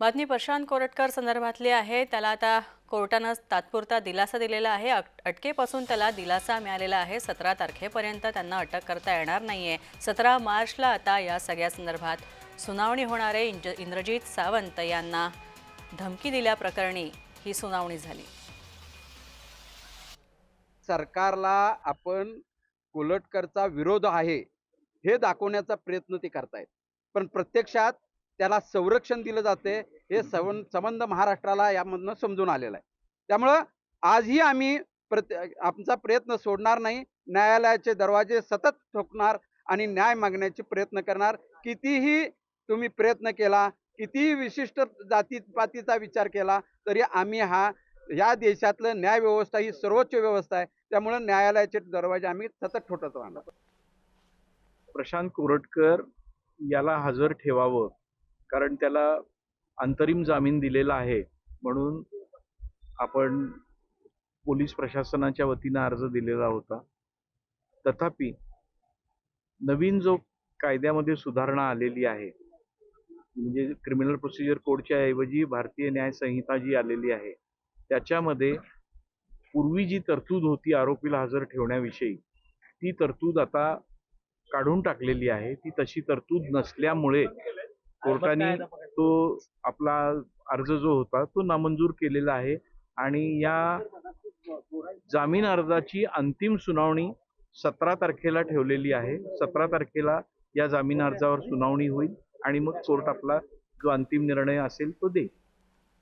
बातमी प्रशांत कोरटकर संदर्भातली आहे. त्याला आता कोर्टानं तात्पुरता दिलासा दिलेला आहे. अट- अटकेपासून त्याला दिलासा मिळालेला आहे. सतरा तारखेपर्यंत त्यांना अटक करता येणार नाही आहे सतरा मार्चला आता या सगळ्या संदर्भात सुनावणी होणारे आहे इंज इंद्रजित सावंत यांना धमकी दिल्याप्रकरणी ही सुनावणी झाली. सरकारला आपण कोलटकरचा विरोध आहे हे दाखवण्याचा प्रयत्न ते करतायत. पण प्रत्यक्षात त्याला संरक्षण दिलं जाते. हे सवन संबंध महाराष्ट्राला यामधनं समजून आलेलं आहे. त्यामुळं आजही आम्ही प्रत्य आमचा प्रयत्न सोडणार नाही. न्यायालयाचे दरवाजे सतत ठोकणार आणि न्याय मागण्याचे प्रयत्न करणार. कितीही तुम्ही प्रयत्न केला कितीही विशिष्ट जातीपातीचा विचार केला तरी आम्ही हा या देशातलं न्याय व्यवस्था ही सर्वोच्च व्यवस्था आहे. त्यामुळे न्यायालयाचे दरवाजे आम्ही सतत ठोठत राहणार. प्रशांत कोरटकर याला हजर ठेवावं. कारण त्याला अंतरिम जामीन दिलेला आहे म्हणून आपण पोलीस प्रशासनाच्या वतीनं अर्ज दिलेला होता. तथापि नवीन जो कायद्यामध्ये सुधारणा आलेली आहे म्हणजे क्रिमिनल प्रोसिजर कोडच्या ऐवजी भारतीय न्याय संहिता जी आलेली आहे त्याच्यामध्ये पूर्वी जी तरतूद होती आरोपीला हजर ठेवण्याविषयी ती तरतूद आता काढून टाकलेली आहे. ती तशी तरतूद नसल्यामुळे कोर्टाने तो आपला अर्ज जो होता तो नामंजूर केलेला आहे आणि या जामीन अर्जाची अंतिम सुनावणी सतरा तारखेला ठेवलेली आहे. सतरा तारखेला या जामीन अर्जावर सुनावणी होईल आणि मग कोर्ट आपला जो अंतिम निर्णय असेल तो देईल.